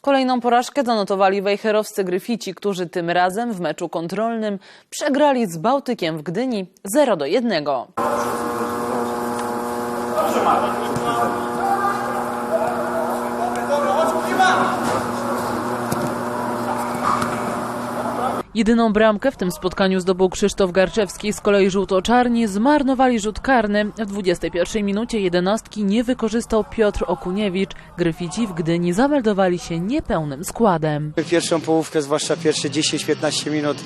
Kolejną porażkę zanotowali wejherowscy gryfici, którzy tym razem w meczu kontrolnym przegrali z Bałtykiem w Gdyni 0 do 1. Jedyną bramkę w tym spotkaniu zdobył Krzysztof Garczewski. Z kolei żółto-czarni zmarnowali rzut karny. W 21 minucie jedenastki nie wykorzystał Piotr Okuniewicz. Gryfici w Gdyni zameldowali się niepełnym składem. Pierwszą połówkę, zwłaszcza pierwsze 10-15 minut,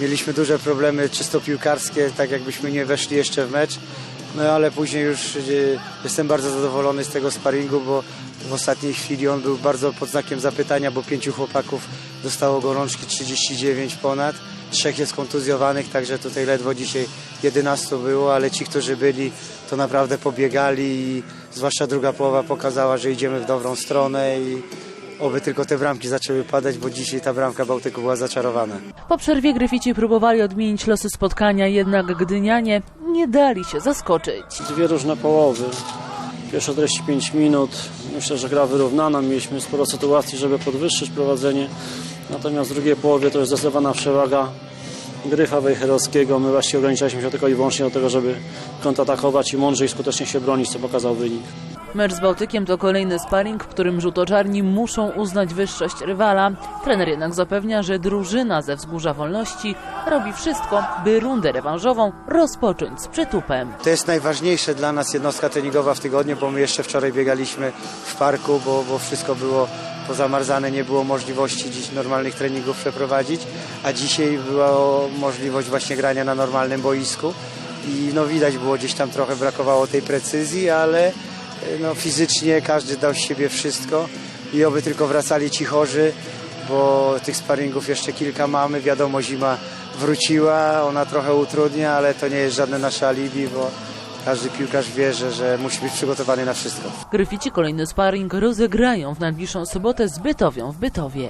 mieliśmy duże problemy czysto piłkarskie, tak jakbyśmy nie weszli jeszcze w mecz. No ale później już e, jestem bardzo zadowolony z tego sparingu, bo w ostatniej chwili on był bardzo pod znakiem zapytania, bo pięciu chłopaków dostało gorączki 39 ponad. Trzech jest kontuzjowanych, także tutaj ledwo dzisiaj 11 było, ale ci, którzy byli, to naprawdę pobiegali i zwłaszcza druga połowa pokazała, że idziemy w dobrą stronę i oby tylko te bramki zaczęły padać, bo dzisiaj ta bramka Bałtyku była zaczarowana. Po przerwie Gryfici próbowali odmienić losy spotkania, jednak Gdynianie nie dali się zaskoczyć. Dwie różne połowy. Pierwsza treści 5 minut. Myślę, że gra wyrównana. Mieliśmy sporo sytuacji, żeby podwyższyć prowadzenie. Natomiast w drugiej połowie to jest zdecydowana przewaga Gryfa Wejherowskiego. My właściwie ograniczaliśmy się tylko i wyłącznie do tego, żeby kontratakować i mądrze i skutecznie się bronić, co pokazał wynik. Mecz z Bałtykiem to kolejny sparring, w którym żółtoczarni muszą uznać wyższość rywala. Trener jednak zapewnia, że drużyna ze Wzgórza Wolności robi wszystko, by rundę rewanżową rozpocząć z przytupem. To jest najważniejsze dla nas jednostka treningowa w tygodniu, bo my jeszcze wczoraj biegaliśmy w parku, bo, bo wszystko było pozamarzane, nie było możliwości dziś normalnych treningów przeprowadzić, a dzisiaj była możliwość właśnie grania na normalnym boisku i no widać było gdzieś tam trochę brakowało tej precyzji, ale no, fizycznie każdy dał z siebie wszystko i oby tylko wracali ci chorzy, bo tych sparingów jeszcze kilka mamy. Wiadomo, zima wróciła, ona trochę utrudnia, ale to nie jest żadne nasze alibi, bo każdy piłkarz wie, że, że musi być przygotowany na wszystko. Gryfici kolejny sparring rozegrają w najbliższą sobotę z Bytowią w Bytowie.